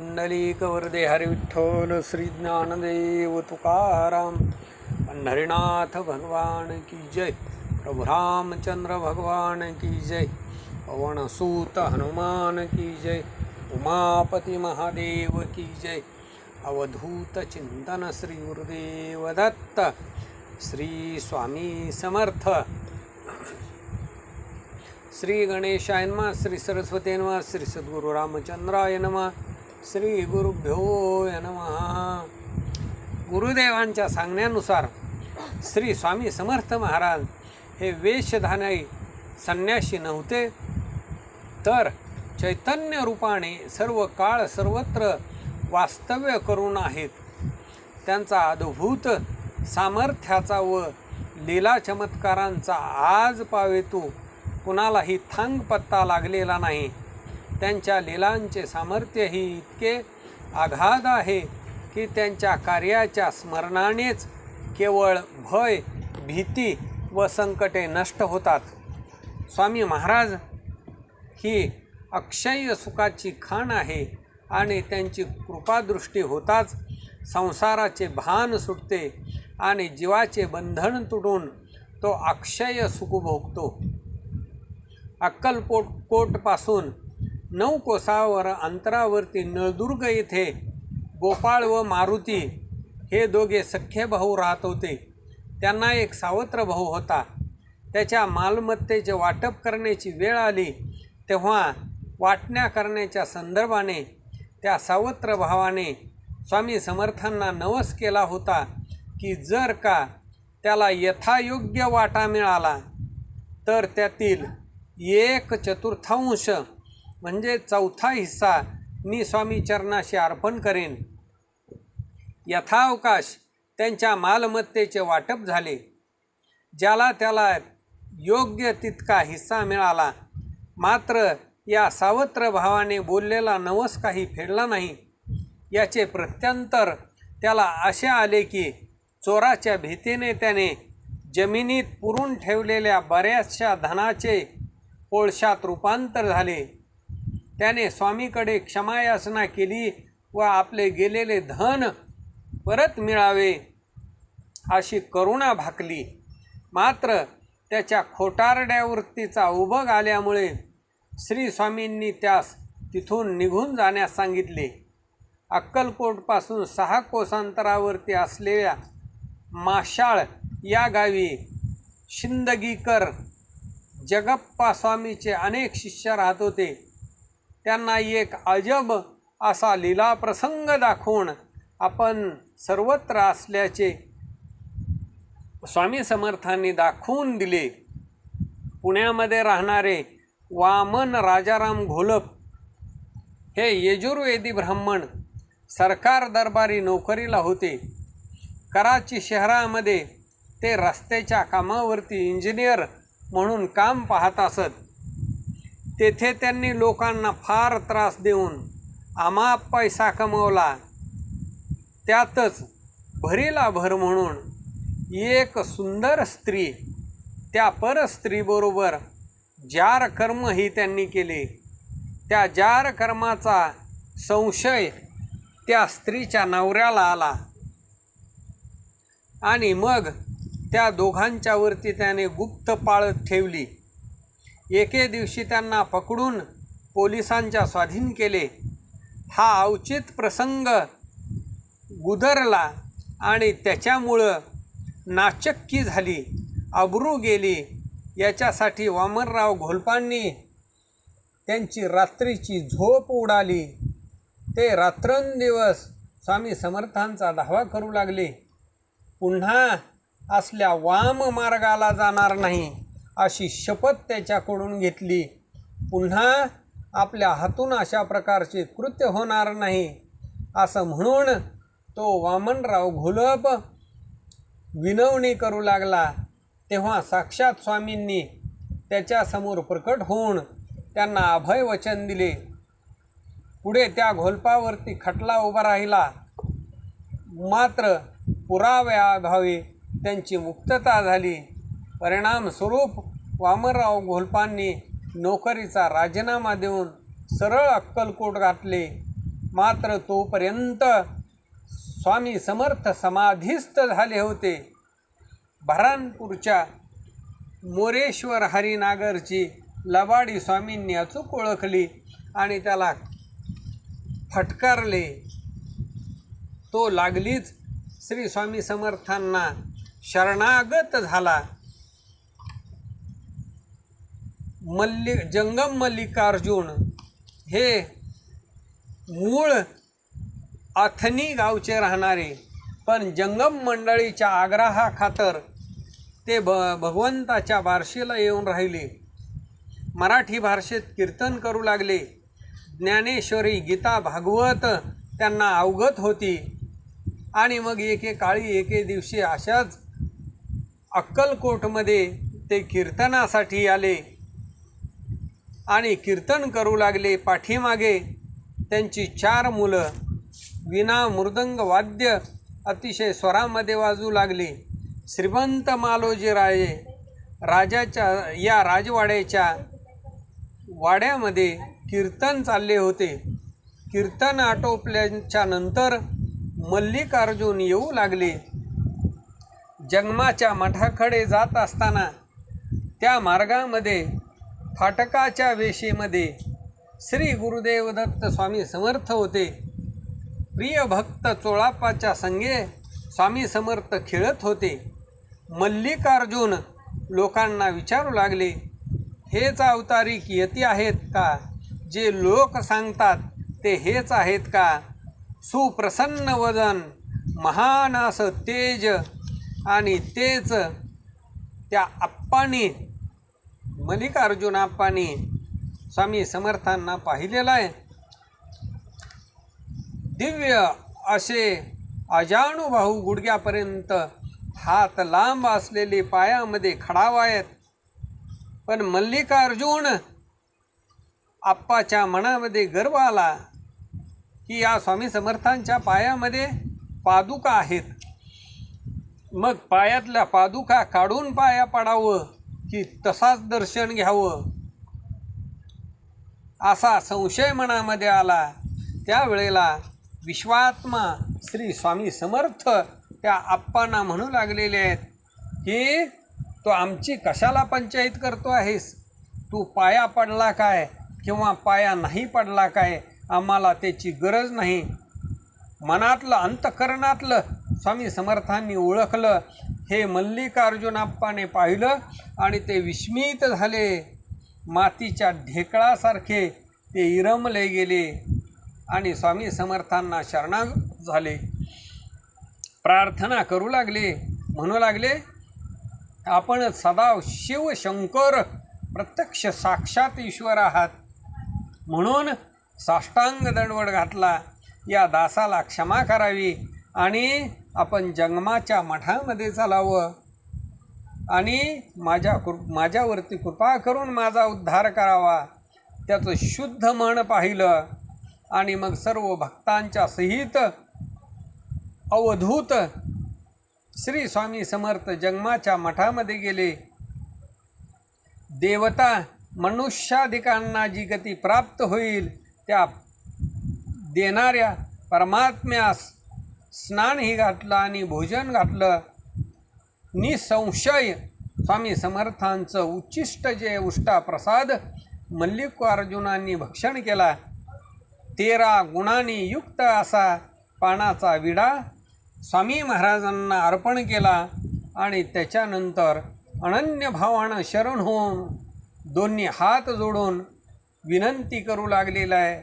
पुंडलीकवरदे हरी श्रीज्ञानदेव श्री ज्ञानदेव तुकाराम पंढरीनाथ भगवान की जय प्रभु रामचंद्र भगवान की जय पवन सूत हनुमान की जय उमापती महादेव की जय अवधूत चिंतन श्री गुरुदेव दत्त श्री स्वामी समर्थ श्री गणेशाय नमः। श्री सरस्वती नमः। श्री सद्गुरु रामचंद्राय नमः। श्री गुरुभ्यो नमः. गुरुदेवांच्या सांगण्यानुसार श्री स्वामी समर्थ महाराज हे वेशधानाई संन्याशी नव्हते तर चैतन्य रूपाने सर्व काळ सर्वत्र वास्तव्य करून आहेत. त्यांचा अद्भुत सामर्थ्याचा व लीला चमत्कारांचा आज पावेतू कुणालाही थांग पत्ता लागलेला नाही. त्यांच्या लीलांचे सामर्थ्यही इतके आघाद आहे की त्यांच्या कार्याच्या स्मरणानेच केवळ भय भीती व संकटे नष्ट होतात. स्वामी महाराज ही अक्षय सुखाची खाण आहे आणि त्यांची कृपादृष्टी होताच संसाराचे भान सुटते आणि जीवाचे बंधन तुटून तो अक्षय सुख भोगतो अक्कलपोट कोटपासून नऊ कोसावर अंतरावरती नळदुर्ग येथे गोपाळ व मारुती हे दोघे सख्खे भाऊ राहत होते. त्यांना एक सावत्र भाऊ होता. त्याच्या मालमत्तेचे वाटप करण्याची वेळ आली. तेव्हा वाटण्या करण्याच्या संदर्भाने त्या सावत्र भावाने स्वामी समर्थांना नवस केला होता की जर का त्याला यथायोग्य वाटा मिळाला तर त्यातील एक चतुर्थांश म्हणजे चौथा हिस्सा मी स्वामी चरणाशी अर्पण करेन. यथावकाश त्यांच्या मालमत्तेचे वाटप झाले. ज्याला त्याला योग्य तितका हिस्सा मिळाला. मात्र या सावत्र भावाने बोललेला नवस काही फेडला नाही. याचे प्रत्यंतर त्याला असे आले की चोराच्या भीतीने त्याने जमिनीत पुरून ठेवलेल्या बऱ्याचशा धनाचे कोळशात रूपांतर झाले. त्याने स्वामीकडे क्षमायाचना केली व आपले गेलेले धन परत मिळावे अशी करुणा भाकली. मात्र त्याच्या खोटारड्या वृत्तीचा उभग आल्यामुळे श्री स्वामींनी त्यास तिथून निघून जाण्यास सांगितले. अक्कलकोटपासून सहा कोसांतरावरती असलेल्या माशाळ या गावी शिंदगीकर जगप्पा स्वामीचे अनेक शिष्य राहत होते. त्यांना एक अजब असा लीला प्रसंग दाखवून आपण सर्वत्र असल्याचे स्वामी समर्थांनी दाखवून दिले. पुण्यामध्ये राहणारे वामन राजाराम घोलप हे यजुर्वेदी ब्राह्मण सरकार दरबारी नोकरीला होते. कराची शहरामध्ये ते रस्त्याच्या कामावरती इंजिनियर म्हणून काम पाहत असत. तेथे त्यांनी लोकांना फार त्रास देऊन आमाप पैसा कमवला. त्यातच भरीला भर म्हणून एक सुंदर स्त्री त्या परस्त्रीबरोबर जार कर्मही त्यांनी केले. त्या जार कर्माचा संशय त्या स्त्रीच्या नवऱ्याला आला. आणि मग त्या दोघांच्यावरती त्याने गुप्त पाळत ठेवली. एके दिवशी त्यांना पकडून पोलिसांच्या स्वाधीन केले. हा अवचित प्रसंग गुदरला आणि त्याच्यामुळं नाचक्की झाली अब्रू गेली. याच्यासाठी वामनराव घोलपांनी त्यांची रात्रीची झोप उडाली. ते रात्रंदिवस स्वामी समर्थांचा धावा करू लागले. पुन्हा असल्या वाम मार्गाला जाणार नाही. अशी शपथ त्याच्याकडून घेतली. पुन्हा आपल्या हातून अशा प्रकारचे कृत्य होणार नाही असं म्हणून तो वामनराव घोलप विनवणी करू लागला. तेव्हा साक्षात स्वामींनी त्याच्यासमोर प्रकट होऊन त्यांना अभय वचन दिले. पुढे त्या घोलपावरती खटला उभा राहिला. मात्र पुराव्याअभावी त्यांची मुक्तता झाली. परिणामस्वरूप वामनराव घोलपांनी नोकरीचा राजीनामा देऊन सरळ अक्कलकोट गाठले. मात्र तोपर्यंत स्वामी समर्थ समाधीस्थ झाले होते. भरानपूरच्या मोरेश्वर हरिनागरची लबाडी स्वामींनी अचूक ओळखली आणि त्याला फटकारले. तो लागलीच श्री स्वामी समर्थांना शरणागत झाला. मल्लि जंगम मल्लिकार्जुन हे मूळ अथनी गावचे राहणारे. पण जंगम मंडळीच्या आग्रहाखातर ते भ भगवंताच्या बारशीला येऊन राहिले. मराठी भाषेत कीर्तन करू लागले. ज्ञानेश्वरी गीता भागवत त्यांना अवगत होती. आणि मग एके काळी एके दिवशी अशाच अक्कलकोटमध्ये ते कीर्तनासाठी आले. आणि कीर्तन करू लागले पाठीमागे. त्यांची चार मुलं विना मृदंग वाद्य अतिशय स्वरामध्ये वाजू लागली. श्रीमंत मालोजी राजे राजाच्या या राजवाड्याच्या वाड्यामध्ये कीर्तन चालले होते. कीर्तन आटोपल्याच्या नंतर मल्लिकार्जुन येऊ लागले. जन्माच्या मठाकडे जात असताना त्या मार्गामध्ये फाटकाच्या वेशीमध्ये श्री गुरुदेवदत्त स्वामी समर्थ होते. प्रिय भक्त चोळापाच्या संगे स्वामी समर्थ खेळत होते. मल्लिकार्जुन लोकांना विचारू लागले हेच अवतारिक यती आहेत का? जे लोक सांगतात ते हेच आहेत का? सुप्रसन्न वदन महान असं तेज आणि तेच त्या आप्पानी मल्लिकार्जुन आप्पानी स्वामी समर्थांना पाहिलेलं आहे. दिव्य असे अजाणुभाऊ गुडघ्यापर्यंत हात लांब असलेले पायामध्ये खडावायत पण मल्लिकार्जुन आप्पाच्या मनामध्ये गर्व आला की या स्वामी समर्थांच्या पायामध्ये पादुका आहेत. मग पायातल्या पादुका काढून पाया पडावं. की तसाच दर्शन घ्यावं. असा संशय मनामध्ये आला. त्यावेळेला विश्वात्मा श्री स्वामी समर्थ त्या आप्पांना म्हणू लागलेले आहेत की तो आमची कशाला पंचायत करतो आहेस? तू पाया पडला काय किंवा पाया नाही पडला काय? आम्हाला त्याची गरज नाही. मनातलं अंतकरणातलं स्वामी समर्थांनी ओळखलं. हे मल्लिकार्जुनाप्पाने पाहिलं आणि ते विस्मित झाले. मातीच्या ढेकळासारखे ते इरमले गेले आणि स्वामी समर्थांना शरणा झाले. प्रार्थना करू लागले. म्हणू लागले आपण सदा शिवशंकर प्रत्यक्ष साक्षात ईश्वर आहात. म्हणून साष्टांग दंडवड घातला. या दासाला क्षमा करावी. आणि आपण जंगमाच्या मठामध्ये चालावं. आणि माझ्या कृ माझ्यावरती कृपा करून माझा उद्धार करावा. त्याचं शुद्ध मन पाहिलं आणि मग सर्व भक्तांच्या सहित अवधूत श्री स्वामी समर्थ जन्माच्या मठामध्ये गेले. देवता मनुष्याधिकांना जी गती प्राप्त होईल त्या देणाऱ्या परमात्म्यास स्नानही घातलं आणि भोजन घातलं. निसंशय स्वामी समर्थांचं उच्चिष्ट जे उष्टा प्रसाद मल्लिकार्जुनांनी भक्षण केला. तेरा गुणांनी युक्त असा पानाचा विडा स्वामी महाराजांना अर्पण केला आणि त्याच्यानंतर अनन्य भावानं शरण होऊन दोन्ही हात जोडून विनंती करू लागलेला आहे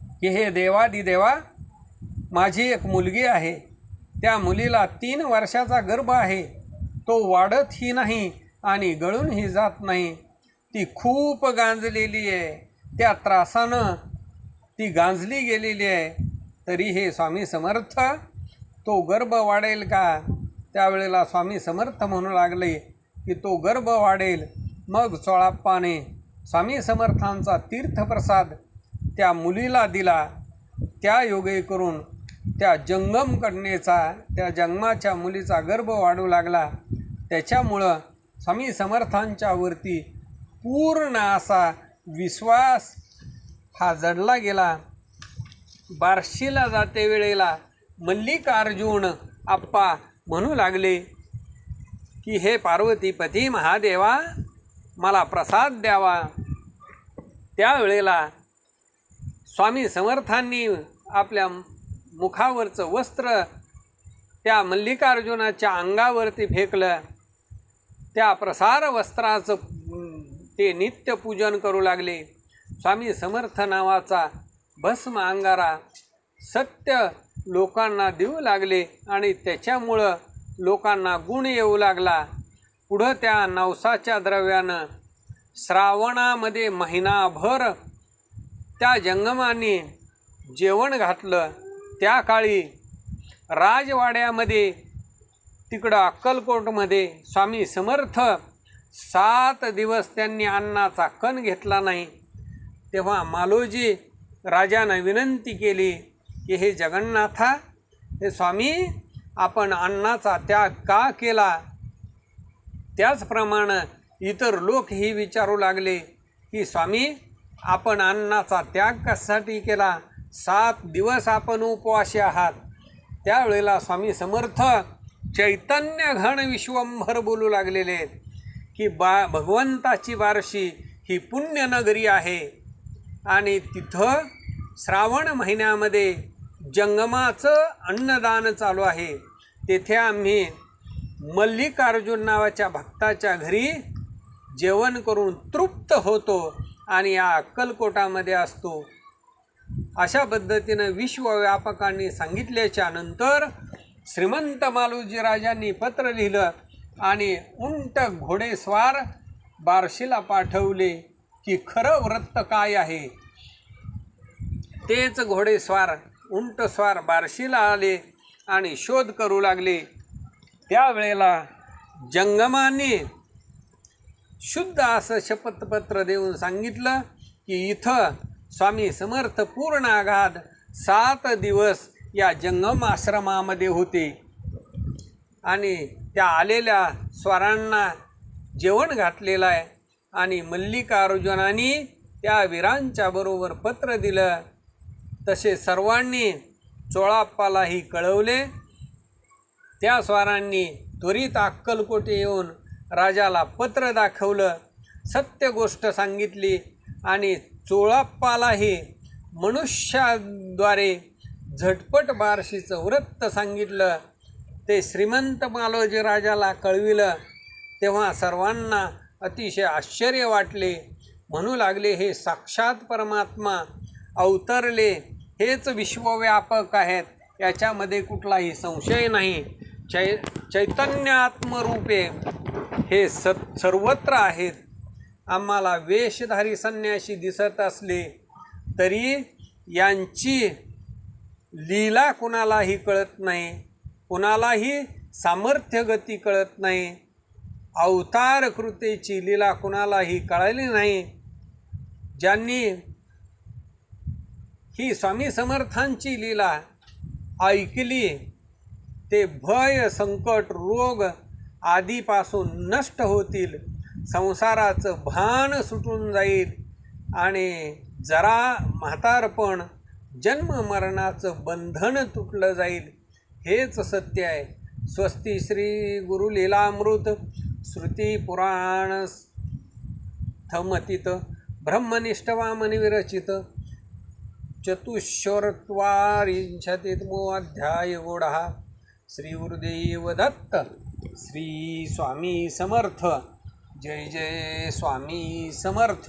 की हे देवादिदेवा माझी एक मुलगी आहे. त्या मुलीला तीन वर्षाचा गर्भ आहे. तो वाढतही नाही आणि गळूनही जात नाही. ती खूप गांजलेली आहे. त्या त्रासानं ती गांजली गेलेली आहे. तरी हे स्वामी समर्थ तो गर्भ वाढेल का? त्यावेळेला स्वामी समर्थ म्हणू लागले की तो गर्भ वाढेल. मग चोळाप्पाने स्वामी समर्थांचा तीर्थप्रसाद त्या मुलीला दिला. त्या योगे करून त्या जंगम कन्येचा त्या जन्माच्या मुलीचा गर्भ वाढू लागला. त्याच्यामुळं स्वामी समर्थांच्यावरती पूर्ण असा विश्वास हा जडला गेला. बार्शीला जाते वेळेला मल्लिकार्जुन आप्पा म्हणू लागले की हे पार्वतीपती महादेवा मला प्रसाद द्यावा. त्यावेळेला स्वामी समर्थांनी आपल्या मुखावरचं वस्त्र त्या मल्लिकार्जुनाच्या अंगावरती फेकलं. त्या प्रसार वस्त्राचं ते ते नित्यपूजन करू लागले. स्वामी समर्थ नावाचा भस्म अंगारा सत्य लोकांना देऊ लागले आणि त्याच्यामुळं लोकांना गुण येऊ लागला. पुढं त्या नवसाच्या द्रव्यानं श्रावणामध्ये महिनाभर त्या जंगमाने जेवण घातलं. त्या काळी राजवाड्यामध्ये तिकडं अक्कलकोटमध्ये स्वामी समर्थ सात दिवस त्यांनी अन्नाचा कण घेतला नाही. तेव्हा मालोजी राजानं विनंती केली की हे जगन्नाथा हे स्वामी आपण अन्नाचा त्याग का केला? त्याचप्रमाणे इतर लोकही विचारू लागले की स्वामी आपण अन्नाचा त्याग कशासाठी केला? सात दिवस आपण उपवासी आहात. त्यावेळेला स्वामी समर्थ चैतन्य घन विश्वंभर बोलू लागलेले आहेत की बा भगवंताची बारशी ही पुण्यनगरी आहे. आणि तिथं श्रावण महिन्यामध्ये जंगमाचं अन्नदान चालू आहे. तेथे आम्ही मल्लिकार्जुन नावाच्या भक्ताच्या घरी जेवण करून तृप्त होतो आणि या अक्कलकोटामध्ये असतो. अशा पद्धतीनं विश्वव्यापकांनी सांगितल्याच्या नंतर श्रीमंत मालोजी राजांनी पत्र लिहिलं आणि उंट घोडेस्वार बार्शीला पाठवले की खरं वृत्त काय आहे? तेच घोडेस्वार उंटस्वार बार्शीला आले आणि शोध करू लागले. त्यावेळेला जंगमाने शुद्ध असं शपथपत्र देऊन सांगितलं की इथं स्वामी समर्थ पूर्ण आघात सात दिवस या जंगम आश्रमामध्ये होते. आणि त्या आलेल्या स्वरांना जेवण घातलेलं आहे. आणि मल्लिकार्जुनानी त्या वीरांच्या बरोबर पत्र दिलं. तसे सर्वांनी चोळाप्पालाही कळवले. त्या स्वारांनी त्वरित अक्कलकोटे येऊन राजाला पत्र दाखवलं. सत्य गोष्ट सांगितली आणि चोळाप्पालाही मनुष्याद्वारे झटपट बारशीचं वृत्त सांगितलं. ते श्रीमंत मालोजी राजाला कळविलं. तेव्हा सर्वांना अतिशय आश्चर्य वाटले. म्हणू लागले हे साक्षात परमात्मा अवतरले हेच विश्वव्यापक आहेत. याच्यामध्ये कुठलाही संशय नाही. चै चैतन्यात्मरूपे हे स सर्वत्र आहेत. आम्हाला वेशधारी संन्याशी दिसत असले तरी यांची लीला कुणालाही कळत नाही कुणालाही सामर्थ्य गती कळत नाही. अवतार कृतीची लीला कुणालाही कळाली नाही. ज्यांनी ही स्वामी समर्थांची लीला ऐकली ते भय संकट रोग आदीपासून नष्ट होतील. संसाराचं भान सुटून जाईल. आणि जरा म्हातारपण जन्म मरणाचं बंधन तुटलं जाईल. हेच सत्य आहे. स्वस्ती श्री गुरु लीलामृत श्रुती पुराण थमतित ब्रह्मनिष्ठवामनिविरचित चतुश्चत्वारिंशतितमोऽध्याय गोडः. श्री गुरुदेव दत्त श्री स्वामी समर्थ. जय जय स्वामी समर्थ.